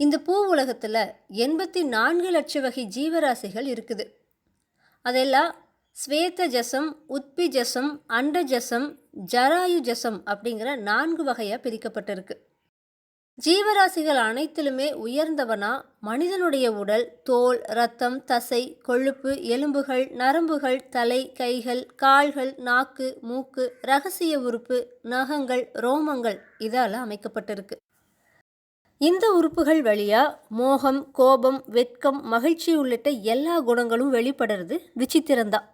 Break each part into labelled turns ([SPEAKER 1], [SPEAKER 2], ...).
[SPEAKER 1] இந்த பூ உலகத்தில் எண்பத்தி நான்கு லட்ச வகை ஜீவராசிகள் இருக்குது. அதெல்லாம் ஸ்வேத ஜசம் உத்பி ஜசம் அண்ட ஜசம் ஜராயு ஜசம் அப்படிங்கிற நான்கு வகையாக பிரிக்கப்பட்டிருக்கு. ஜீவராசிகள் அனைத்திலுமே உயர்ந்தவனா மனிதனுடைய உடல் தோல் ரத்தம் தசை கொழுப்பு எலும்புகள் நரம்புகள் தலை கைகள் கால்கள் நாக்கு மூக்கு ரகசிய உறுப்பு நகங்கள் ரோமங்கள் இதால் அமைக்கப்பட்டிருக்கு. இந்த உறுப்புகள் வழியா மோகம் கோபம் வெட்கம் மகிழ்ச்சி உள்ளிட்ட எல்லா குணங்களும் வெளிப்படுறது விசித்திரம்தான்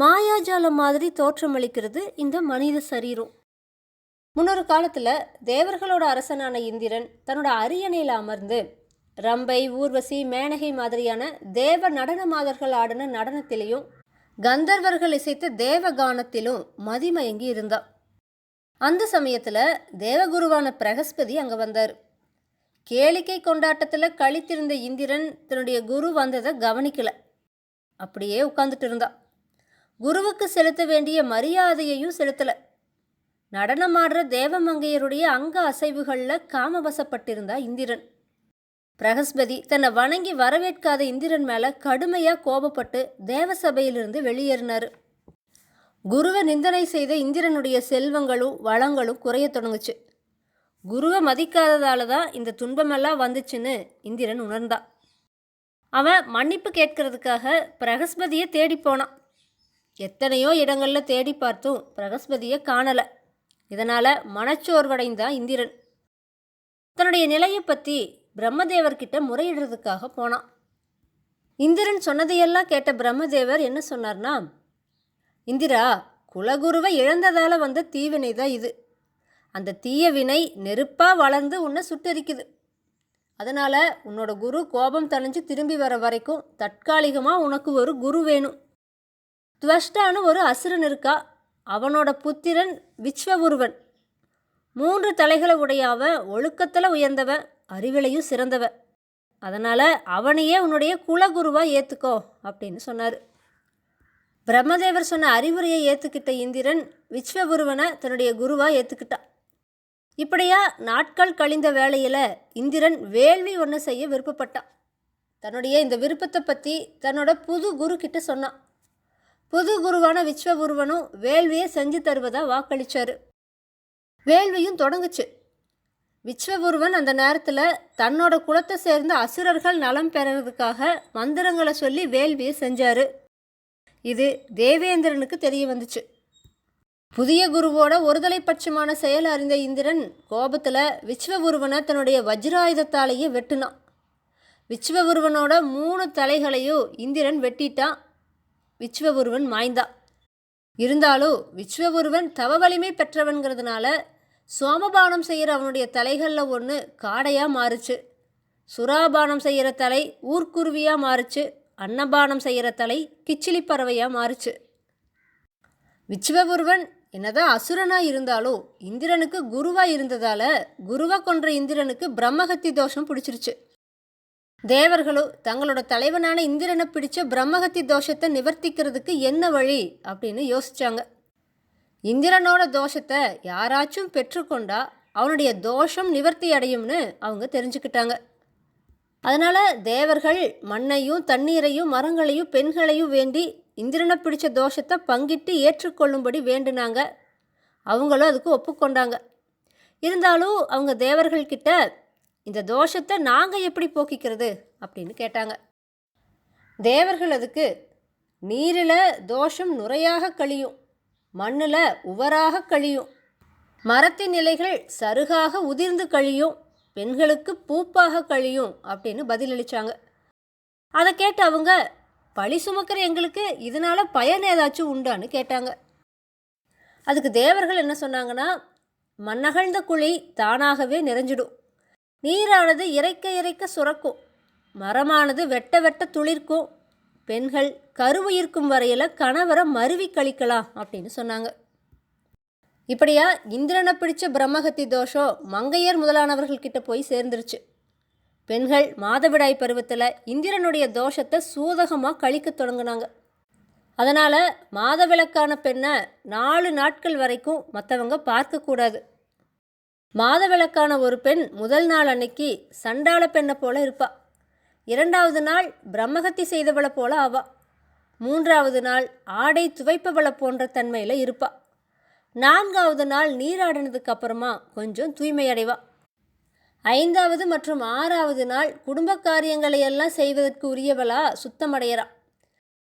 [SPEAKER 1] மாயாஜாலம் மாதிரி தோற்றமளிக்கிறது இந்த மனித சரீரம். முன்னொரு காலத்தில் தேவர்களோட அரசனான இந்திரன் தன்னோட அரியணையில் அமர்ந்து ரம்பை ஊர்வசி மேனகை மாதிரியான தேவ நடன மாதர்கள் ஆடின நடனத்திலையும் கந்தர்வர்கள் இசைத்த தேவ கானத்திலும் மதிமயங்கி இருந்தான் அந்த சமயத்தில் தேவகுருவான பிரகஸ்பதி அங்கே வந்தார். கேளிக்கை கொண்டாட்டத்தில் கழித்திருந்த இந்திரன் தன்னுடைய குரு வந்ததை கவனிக்கல. அப்படியே உட்காந்துட்டு இருந்தான் குருவுக்கு செலுத்த வேண்டிய மரியாதையையும் செலுத்தலை. நடனமாடுற தேவமங்கையருடைய அங்க அசைவுகளில் காமவசப்பட்டிருந்தா இந்திரன். பிரகஸ்பதி தன்னை வணங்கி வரவேற்காத இந்திரன் மேலே கடுமையாக கோபப்பட்டு தேவசபையிலிருந்து வெளியேறினார். குருவை நிந்தனை செய்த இந்திரனுடைய செல்வங்களும் வளங்களும் குறைய தொடங்குச்சு. குருவை மதிக்காததால தான் இந்த துன்பமெல்லாம் வந்துச்சுன்னு இந்திரன் உணர்ந்தான். அவன் மன்னிப்பு கேட்கறதுக்காக பிரகஸ்பதியை தேடி போனான். எத்தனையோ இடங்களில் தேடி பார்த்தும் பிரகஸ்பதியை காணலை. இதனால் மனச்சோர்வடைந்தான் இந்திரன். தன்னுடைய நிலையை பற்றி பிரம்மதேவர்கிட்ட முறையிடுறதுக்காக போனான். இந்திரன் சொன்னதையெல்லாம் கேட்ட பிரம்மதேவர் என்ன சொன்னார்னா இந்திரா குலகுருவை இழந்ததால் வந்த தீவினை தான் இது. அந்த தீய வினை நெருப்பாக வளர்ந்து உன்னை சுட்டரிக்குது. அதனால் உன்னோட குரு கோபம் தணிஞ்சு திரும்பி வர வரைக்கும் தற்காலிகமாக உனக்கு ஒரு குரு வேணும். துவஷ்டான்னு ஒரு அசுரன் இருக்கா? அவனோட புத்திரன் விஸ்வகுருவன். மூன்று தலைகளை உடையவன் ஒழுக்கத்தில் உயர்ந்தவன் அறிவிலையும் சிறந்தவன் அதனால் அவனையே உன்னுடைய குலகுருவாக ஏற்றுக்கோ அப்படின்னு சொன்னார். பிரம்மதேவர் சொன்ன அறிவுரையை ஏற்றுக்கிட்ட இந்திரன் விஸ்வகுருவனை தன்னுடைய குருவாக ஏற்றுக்கிட்டான் இப்படியா நாட்கள் கழிந்த வேளையில் இந்திரன் வேள்வி ஒன்று செய்ய விருப்பப்பட்டான் தன்னுடைய இந்த விருப்பத்தை பற்றி தன்னோட புது குரு கிட்ட சொன்னான். புது குருவான விஸ்வகுருவனும் வேள்வியை செஞ்சு தருவதா வாக்களித்தார் வேள்வியும் தொடங்குச்சு. விஸ்வகுருவன் அந்த நேரத்தில் தன்னோட குலத்தை சேர்ந்த அசுரர்கள் நலம் பெறறதுக்காக மந்திரங்களை சொல்லி வேள்வியை செஞ்சார். இது தேவேந்திரனுக்கு தெரிய வந்துச்சு. புதிய குருவோட ஒருதலை பட்சமான செயல் அறிந்த இந்திரன் கோபத்தில் விஸ்வகுருவனை தன்னுடைய வஜ்ராயுதத்தாலேயே வெட்டினான். விஸ்வகுருவனோட மூணு தலைகளையும் இந்திரன் வெட்டிட்டான். விஸ்வகுருவன் மாய்ந்தான் இருந்தாலும் விஸ்வகுருவன் தவ வலிமை பெற்றவன்கிறதுனால சோமபானம் செய்கிற அவனுடைய தலைகளில் ஒன்று காடையாக மாறுச்சு. சுறாபானம் செய்கிற தலை ஊர்க்குருவியாக மாறுச்சு. அன்னபானம் செய்கிற தலை கிச்சிலி பறவையாக மாறுச்சு. விஸ்வகுருவன் என்னதான் அசுரனாக இருந்தாலும் இந்திரனுக்கு குருவாக இருந்ததால் குருவை கொன்ற இந்திரனுக்கு பிரம்மகத்தி தோஷம் பிடிச்சிருச்சு. தேவர்களும் தங்களோட தலைவனான இந்திரனை பிடிச்ச பிரம்மகத்தி தோஷத்தை நிவர்த்திக்கிறதுக்கு என்ன வழி? அப்படின்னு யோசிச்சாங்க. இந்திரனோட தோஷத்தை யாராச்சும் பெற்றுக்கொண்டா அவனுடைய தோஷம் நிவர்த்தி அடையும்னு அவங்க தெரிஞ்சுக்கிட்டாங்க. அதனால் தேவர்கள் மண்ணையும் தண்ணீரையும் மரங்களையும் பெண்களையும் வேண்டி இந்திரனை பிடிச்ச தோஷத்தை பங்கிட்டு ஏற்றுக்கொள்ளும்படி வேண்டுனாங்க. அவங்களும் அதுக்கு ஒப்புக்கொண்டாங்க. இருந்தாலும் அவங்க தேவர்கள்கிட்ட இந்த தோஷத்தை நாங்கள் எப்படி போக்கிக்கிறது? அப்படின்னு கேட்டாங்க. தேவர்கள் அதுக்கு நீரில் தோஷம் நுரையாக கழியும் மண்ணில் உவராக கழியும் மரத்தின் இலைகள் சருகாக உதிர்ந்து கழியும் பெண்களுக்கு பூப்பாக கழியும் அப்படின்னு பதிலளித்தாங்க அதை கேட்டு அவங்க பழி சுமக்கிற எங்களுக்கு இதனால் பயன் ஏதாச்சும் உண்டான்னு கேட்டாங்க. அதுக்கு தேவர்கள் என்ன சொன்னாங்கன்னா மண்ணகழ்ந்த குழி தானாகவே நிறைஞ்சிடும். நீரானது இறைக்க இறைக்க சுரக்கும். மரமானது வெட்ட வெட்ட துளிர்க்கும். பெண்கள் கருவுயிர்க்கும் வரையில் கணவரை மருவி கழிக்கலாம் அப்படின்னு சொன்னாங்க. இப்படியா இந்திரனை பிடிச்ச பிரம்மகத்தி தோஷம் மங்கையர் முதலானவர்கள்கிட்ட போய் சேர்ந்துருச்சு. பெண்கள் மாதவிடாய் பருவத்தில் இந்திரனுடைய தோஷத்தை சூதகமாக கழிக்க தொடங்கினாங்க. அதனால் மாதவிளக்கான பெண்ணை நாலு நாட்கள் வரைக்கும் மற்றவங்க பார்க்கக்கூடாது மாதவிளக்கான ஒரு பெண் முதல் நாள் அன்னைக்கு சண்டாள பெண்ணை போல இருப்பா. இரண்டாவது நாள் பிரம்மகத்தி செய்தவளை போல ஆவா. மூன்றாவது நாள் ஆடை துவைப்பவளை போன்ற தன்மையில் இருப்பா. நான்காவது நாள் நீராடினதுக்கு அப்புறமா கொஞ்சம் தூய்மையடைவாள் ஐந்தாவது மற்றும் ஆறாவது நாள் குடும்ப காரியங்களை எல்லாம் செய்வதற்கு உரியவளா? சுத்தமடையறா.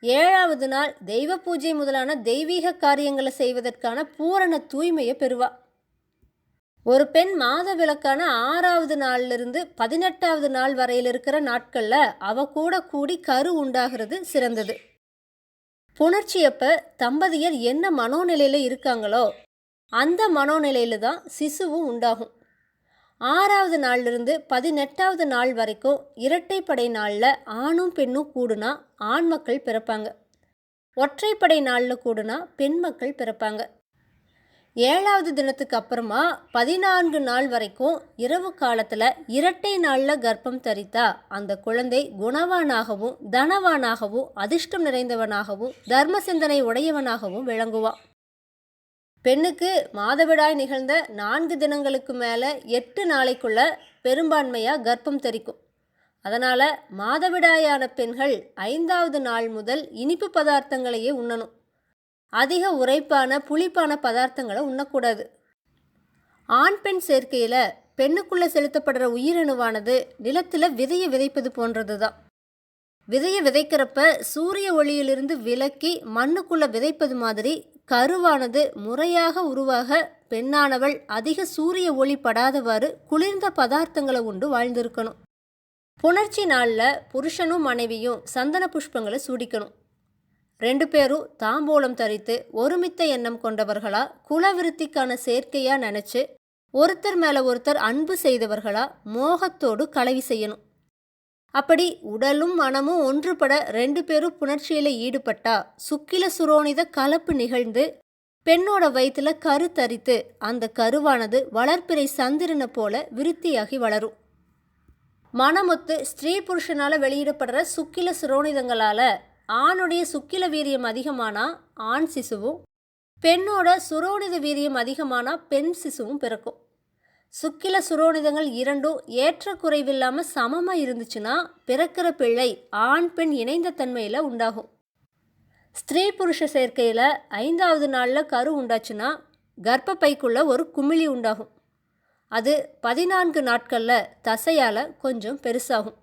[SPEAKER 1] ஏழாவது நாள் தெய்வ பூஜை முதலான தெய்வீக காரியங்களை செய்வதற்கான பூரண தூய்மையை பெறுவா. ஒரு பெண் மாத விளக்கான ஆறாவது நாள்லிருந்து பதினெட்டாவது நாள் வரையில் இருக்கிற நாட்களில் அவ கூட கூடி கரு உண்டாகிறது சிறந்தது. புணர்ச்சியப்ப தம்பதியர் என்ன மனோநிலையில் இருக்காங்களோ அந்த மனோநிலையில் தான் சிசுவும் உண்டாகும். ஆறாவது நாள்லேருந்து பதினெட்டாவது நாள் வரைக்கும் இரட்டைப்படை நாளில் ஆணும் பெண்ணும் கூடுனா ஆண் மக்கள் பிறப்பாங்க. ஒற்றைப்படை நாளில் கூடுனா பெண் மக்கள் பிறப்பாங்க. ஏழாவது தினத்துக்கு அப்புறமா பதினான்கு நாள் வரைக்கும் இரவு காலத்தில் இரட்டை நாளில் கர்ப்பம் தரித்தா அந்த குழந்தை குணவானாகவும் தனவானாகவும் அதிர்ஷ்டம் நிறைந்தவனாகவும் தர்ம சிந்தனை உடையவனாகவும் விளங்குவான் பெண்ணுக்கு மாதவிடாய் நிகழ்ந்த நான்கு தினங்களுக்கு மேலே எட்டு நாளைக்குள்ள பெரும்பான்மையாக கர்ப்பம் தெரிக்கும். அதனால் மாதவிடாயான பெண்கள் ஐந்தாவது நாள் முதல் இனிப்பு பதார்த்தங்களையே உண்ணணும். அதிக உரைப்பான புளிப்பான பதார்த்தங்களை உண்ணக்கூடாது. ஆண் பெண் சேர்க்கையில் பெண்ணுக்குள்ளே செலுத்தப்படுற உயிரணுவானது நிலத்தில் விதையை விதைப்பது போன்றது தான் விதையை விதைக்கிறப்ப சூரிய ஒளியிலிருந்து விலக்கி மண்ணுக்குள்ளே விதைப்பது மாதிரி கருவானது முறையாக உருவாக பெண்ணானவள் அதிக சூரிய ஒளி படாதவாறு குளிர்ந்த பதார்த்தங்களை உண்டு வாழ்ந்திருக்கணும். புணர்ச்சி நாளில் புருஷனும் மனைவியும் சந்தன புஷ்பங்களை சூடிக்கணும். ரெண்டு பேரும் தாம்பூலம் தரித்து ஒருமித்த எண்ணம் கொண்டவர்களா குலவிருத்திக்கான சேர்க்கையாக நினச்சி ஒருத்தர் மேலே ஒருத்தர் அன்பு செய்தவர்களா மோகத்தோடு கலவி செய்யணும். அப்படி உடலும் மனமும் ஒன்றுபட ரெண்டு பேரும் புணர்ச்சியில் ஈடுபட்டா சுக்கில சுரோனித கலப்பு நிகழ்ந்து பெண்ணோட வயிற்றுல கரு தரித்து அந்த கருவானது வளர்ப்பிறை சந்திரனை போல விருத்தியாகி வளரும். மனமொத்து ஸ்திரீ புருஷனால் வெளியிடப்படுற சுக்கில சுரோனிதங்களால் ஆணுடைய சுக்கில வீரியம் அதிகமானா ஆண் சிசுவும் பெண்ணோட சுரோனித வீரியம் அதிகமானா பெண் சிசுவும் பிறக்கும். சுக்கில சுரோனிதங்கள் இரண்டும் ஏற்ற குறைவில்லாமல் சமமாக இருந்துச்சுன்னா பிறக்கிற பிள்ளை ஆண் பெண் இணைந்த தன்மையில் உண்டாகும். ஸ்திரீ புருஷ சேர்க்கையில் ஐந்தாவது நாளில் கரு உண்டாச்சுன்னா கர்ப்பப்பைக்குள்ளே ஒரு குமிழி உண்டாகும். அது பதினான்கு நாட்களில் தசையால் கொஞ்சம் பெருசாகும்.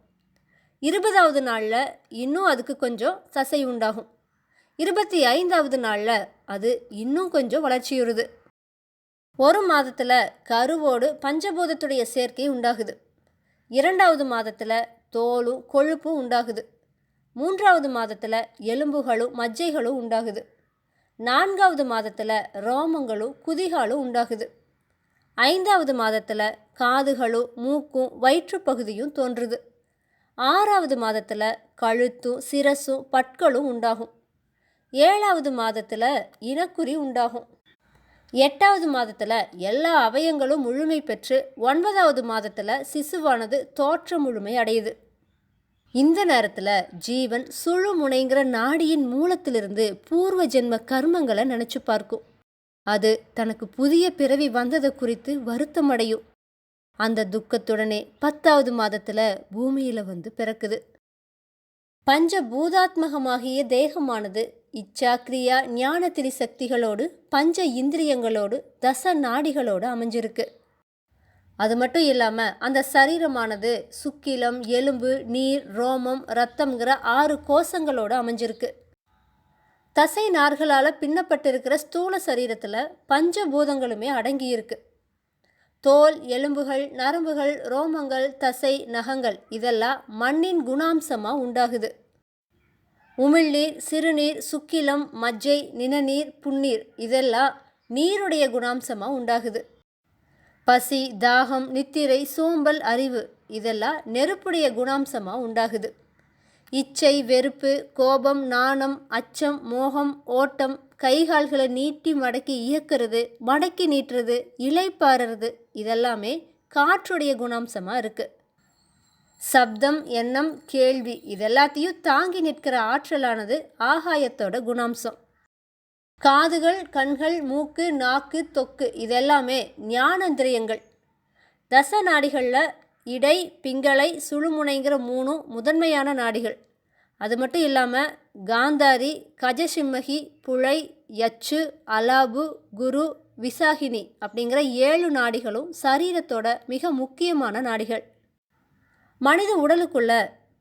[SPEAKER 1] இருபதாவது நாளில் இன்னும் அதுக்கு கொஞ்சம் தசை உண்டாகும். இருபத்தி ஐந்தாவது நாளில் அது இன்னும் கொஞ்சம் வளர்ச்சியுறுது. ஒரு மாதத்தில் கருவோடு பஞ்சபூதத்துடைய சேர்க்கை உண்டாகுது. இரண்டாவது மாதத்தில் தோலும் கொழுப்பும் உண்டாகுது. மூன்றாவது மாதத்தில் எலும்புகளும் மஜ்ஜைகளும் உண்டாகுது. நான்காவது மாதத்தில் ரோமங்களும் குதிகாலும் உண்டாகுது. ஐந்தாவது மாதத்தில் காதுகளும் மூக்கும் வயிற்றுப்பகுதியும் தோன்றுது. ஆறாவது மாதத்தில் கழுத்தும் சிரசும் பற்களும் உண்டாகும். ஏழாவது மாதத்தில் இனக்குறி உண்டாகும். எட்டாவது மாதத்தில் எல்லா அவயங்களும் முழுமை பெற்று ஒன்பதாவது மாதத்தில் சிசுவானது தோற்ற முழுமை அடையுது. இந்த நேரத்தில் ஜீவன் சுழு முனைங்கிற நாடியின் மூலத்திலிருந்து பூர்வ ஜென்ம கர்மங்களை நினச்சி பார்க்கும். அது தனக்கு புதிய பிறவி வந்ததை குறித்து வருத்தமடையும் அந்த துக்கத்துடனே பத்தாவது மாதத்தில் பூமியில் வந்து பிறக்குது. பஞ்ச பூதாத்மகமாகிய தேகமானது இச்சாக்கிரியா ஞானத்திரி ஞான சக்திகளோடு பஞ்ச இந்திரியங்களோடு தச நாடிகளோடு அமைஞ்சிருக்கு. அது மட்டும் இல்லாமல் அந்த சரீரமானது சுக்கிலம் எலும்பு நீர் ரோமம் ரத்தம்ங்கிற ஆறு கோஷங்களோடு அமைஞ்சிருக்கு. தசை நார்களால் பின்னப்பட்டிருக்கிற ஸ்தூல சரீரத்தில் பஞ்சபூதங்களுமே அடங்கியிருக்கு. தோல் எலும்புகள் நரம்புகள் ரோமங்கள் தசை நகங்கள் இதெல்லாம் மண்ணின் குணாம்சமாக உண்டாகுது. உமிழ்நீர் சிறுநீர் சுக்கிலம் மஜ்ஜை நிணநீர் புன்னீர் இதெல்லாம் நீருடைய குணாம்சமாக உண்டாகுது. பசி தாகம் நித்திரை சோம்பல் அறிவு இதெல்லாம் நெருப்புடைய குணாம்சமாக உண்டாகுது. இச்சை வெறுப்பு கோபம் நாணம் அச்சம் மோகம் ஓட்டம் கைகால்களை நீட்டி மடக்கி இயக்கிறது மடக்கி நீட்டுறது இலைப்பாறுறது இதெல்லாமே காற்றுடைய குணாம்சமாக இருக்குது சப்தம் எண்ணம் கேள்வி இதெல்லாத்தையும் தாங்கி நிற்கிற ஆற்றலானது ஆகாயத்தோட குணாம்சம். காதுகள் கண்கள் மூக்கு நாக்கு தொக்கு இதெல்லாமே ஞானந்திரியங்கள். தச நாடிகளில் இடை பிங்களை சுழுமுனைங்கிற மூணும் முதன்மையான நாடிகள். அது மட்டும் இல்லாமல் காந்தாரி கஜசிம்மகி புழை யச்சு அலாபு குரு விசாகினி அப்படிங்கிற ஏழு நாடிகளும் சரீரத்தோட மிக முக்கியமான நாடிகள். மனித உடலுக்குள்ள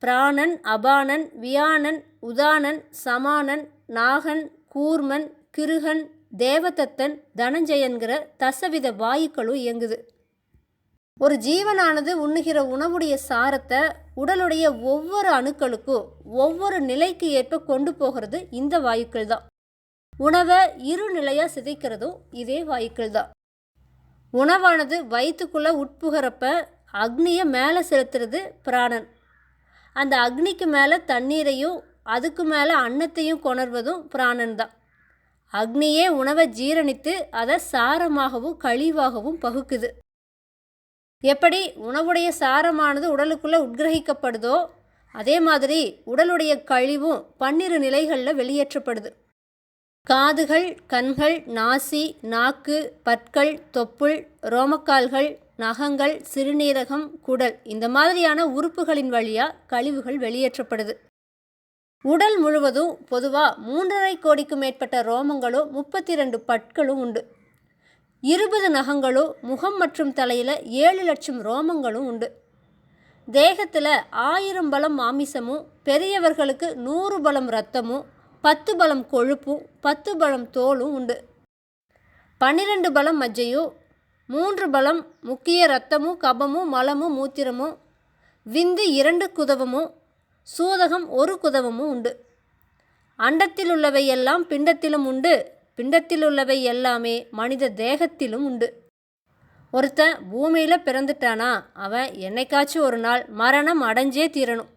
[SPEAKER 1] பிராணன் அபானன் வியானன் உதானன் சமானன் நாகன் கூர்மன் கிருகன் தேவதத்தன் தனஞ்சயன்கிற தசவித வாயுக்களும் இயங்குது. ஒரு ஜீவனானது உண்ணுகிற உணவுடைய சாரத்தை உடலுடைய ஒவ்வொரு அணுக்களுக்கும் ஒவ்வொரு நிலைக்கு ஏற்ப கொண்டு போகிறது இந்த வாயுக்கள் தான். உணவை இரு நிலையாக சிதைக்கிறதும் இதே வாயுக்கள் தான். உணவானது வயிற்றுக்குள்ளே உட்புகிறப்ப அக்னியை மேலே செலுத்துறது பிராணன். அந்த அக்னிக்கு மேலே தண்ணீரையும் அதுக்கு மேலே அன்னத்தையும் கொணர்வதும் பிராணன் தான். அக்னியே உணவை ஜீரணித்து அதை சாரமாகவும் கழிவாகவும் பகுக்குது. எப்படி உணவுடைய சாரமானது உடலுக்குள்ளே உட்கிரகிக்கப்படுதோ அதே மாதிரி உடலுடைய கழிவும் பன்னிரு நிலைகளில் வெளியேற்றப்படுது. காதுகள் கண்கள் நாசி நாக்கு பற்கள் தொப்புள் ரோமக்கால்கள் நகங்கள் சிறுநீரகம் குடல் இந்த மாதிரியான உறுப்புகளின் வழியாக கழிவுகள் வெளியேற்றப்படுது. உடல் முழுவதும் பொதுவாக மூன்றரை கோடிக்கும் மேற்பட்ட ரோமங்களோ முப்பத்தி ரெண்டு பற்களும் உண்டு. இருபது நகங்களோ முகம் மற்றும் தலையில் ஏழு லட்சம் ரோமங்களும் உண்டு. தேகத்தில் ஆயிரம் பலம் மாமிசமும் பெரியவர்களுக்கு நூறு பலம் இரத்தமும் பத்து பலம் கொழுப்பும் பத்து பலம் தோலும் உண்டு. பன்னிரெண்டு பலம் மஜ்ஜையும் மூன்று பலம் முக்கிய இரத்தமும் கபமும் மலமும் மூத்திரமும் விந்து இரண்டு குதவமும் சூதகம் ஒரு குதவமும் உண்டு. அண்டத்தில் உள்ளவை எல்லாம் பிண்டத்திலும் உண்டு பிண்டத்தில் உள்ளவை எல்லாமே மனித தேகத்திலும் உண்டு. ஒருத்தன் பூமியில் பிறந்துட்டானா அவன் என்னைக்காச்சும் ஒரு நாள் மரணம் அடைஞ்சே தீரணும்.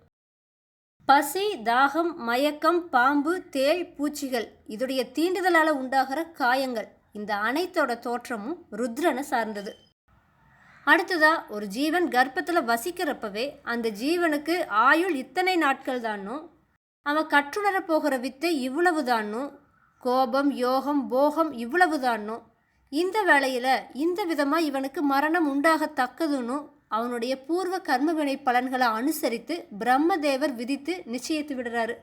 [SPEAKER 1] பசி தாகம் மயக்கம் பாம்பு தேள் பூச்சிகள் இதுடைய தீண்டுதலால் உண்டாகிற காயங்கள். இந்த அனைத்தோட தோற்றமும் ருத்ரனை சார்ந்தது. அடுத்ததா ஒரு ஜீவன் கர்ப்பத்தில் வசிக்கிறப்பவே அந்த ஜீவனுக்கு ஆயுள் இத்தனை நாட்கள் தானும் அவன் கற்றுணர போகிற வித்தை இவ்வளவு தானும் கோபம் யோகம் போகம் இவ்வளவு தானும் இந்த வேளையில் இந்த விதமாக இவனுக்கு மரணம் உண்டாகத்தக்கதுன்னு அவனுடைய பூர்வ கர்மவினை பலன்களை அனுசரித்து பிரம்மதேவர் விதித்து நிச்சயித்து விடுறாரு.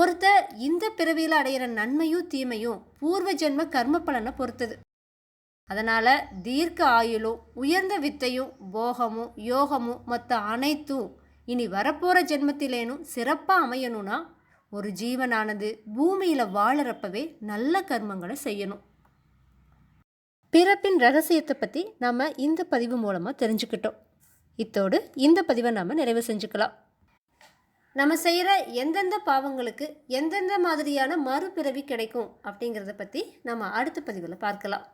[SPEAKER 1] ஒருத்தர் இந்த பிறவியில் அடையிற நன்மையும் தீமையும் பூர்வ ஜென்ம கர்ம பலனை பொறுத்தது. அதனால் தீர்க்க ஆயுளும் உயர்ந்த வித்தையும் போகமும் யோகமும் மற்ற அனைத்தும் இனி வரப்போகிற ஜென்மத்திலேனும் சிறப்பாக அமையணும்னா ஒரு ஜீவனானது பூமியில் வாழறப்பவே நல்ல கர்மங்களை செய்யணும். பிறப்பின் ரகசியத்தை பற்றி நாம் இந்த பதிவு மூலமாக தெரிஞ்சுக்கிட்டோம். இத்தோடு இந்த பதிவை நாம் நிறைவு செஞ்சுக்கலாம். நம்ம செய்கிற எந்தெந்த பாவங்களுக்கு எந்தெந்த மாதிரியான மறுபிறவி கிடைக்கும் அப்படிங்கிறத பற்றி நம்ம அடுத்த பதிவில் பார்க்கலாம்.